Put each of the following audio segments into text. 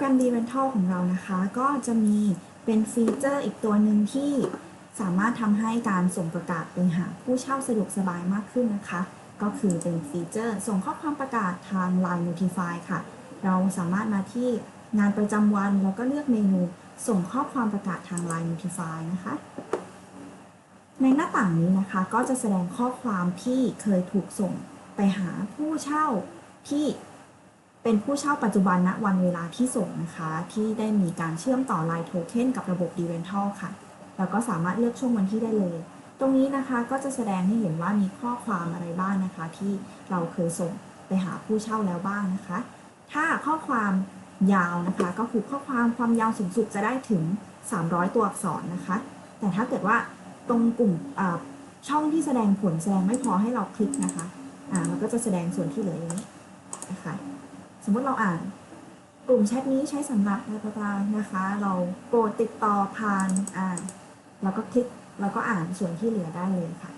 กรม d r e n t a l ของเรานะคะ ก็จะมีเป็นฟีเจอร์อีกตัวหนึ่งที่สามารถทำให้การส่งประกาศไปหาผู้เช่าสะดวกสบายมากขึ้นนะคะ ก็คือเป็นฟีเจอร์ส่งข้อความประกาศทาง Line Notify ค่ะ เราสามารถมาที่งานประจำวันแล้วก็เลือกเมนูส่งข้อความประกาศทาง Line Notify นะคะ ในหน้าต่างนี้นะคะ ก็จะแสดงข้อความที่เคยถูกส่งไปหาผู้เช่าที่ เป็นผู้เช่าปัจจุบันณวันเวลาที่ส่งนะคะ ที่ได้มีการเชื่อมต่อ Line Token กับระบบ d r e n t a l ค่ะ แล้วก็สามารถเลือกช่วงวันที่ได้เลย ตรงนี้นะคะก็จะแสดงให้เห็นว่ามีข้อความอะไรบ้างนะคะ ที่เราเคยส่งไปหาผู้เช่าแล้วบ้างนะคะ ถ้าข้อความยาวนะคะ ก็คือข้อความความยาวสูงสุดจะได้ถึง 300 ตัวอักษรนะคะ แต่ถ้าเกิดว่าตรงกลุ่มช่องที่แสดงผลแสดงไม่พอให้เราคลิกนะคะ อ่ามันก็จะแสดงส่วนที่เหลืออย่างนี้นะคะ สมมติเราอ่าน กลุ่มแชทนี้ใช้สำหรับอะไรต่างๆนะคะ เราโปรดติดต่อผ่านอ่านแล้วก็คลิกแล้วก็อ่านส่วนที่เหลือได้เลยค่ะ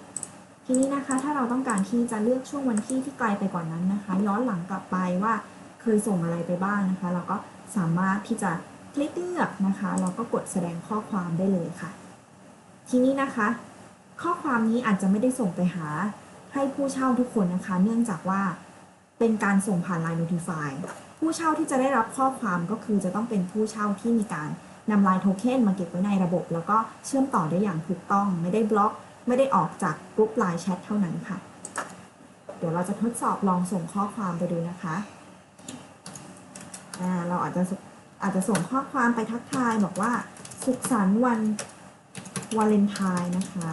ทีนี้นะคะถ้าเราต้องการที่จะเลือกช่วงวันที่ที่ไกลไปกว่านั้นนะคะ ย้อนหลังกลับไปว่าเคยส่งอะไรไปบ้างนะคะ เราก็สามารถที่จะคลิกเลือกนะคะเราก็กดแสดงข้อความได้เลยค่ะ ทีนี้นะคะ ข้อความนี้อาจจะไม่ได้ส่งไปหาให้ผู้เช่าทุกคนนะคะ เนื่องจากว่า เป็นการส่งผ่าน Line Notify ผู้เช่าที่จะได้รับข้อความก็คือจะต้องเป็นผู้เช่าที่มีการนำ Line Token มาเก็บไว้ในระบบ แล้วก็เชื่อมต่อได้อย่างถูกต้อง ไม่ได้บล็อก ไม่ได้ออกจากกรุ๊ป Line Chat เท่านั้นค่ะ เดี๋ยวเราจะทดสอบลองส่งข้อความไปดูนะคะเราอาจจะอาจจะส่งข้อความไปทักทายบอกว่าสุขสันต์วันวาเลนไทน์นะคะ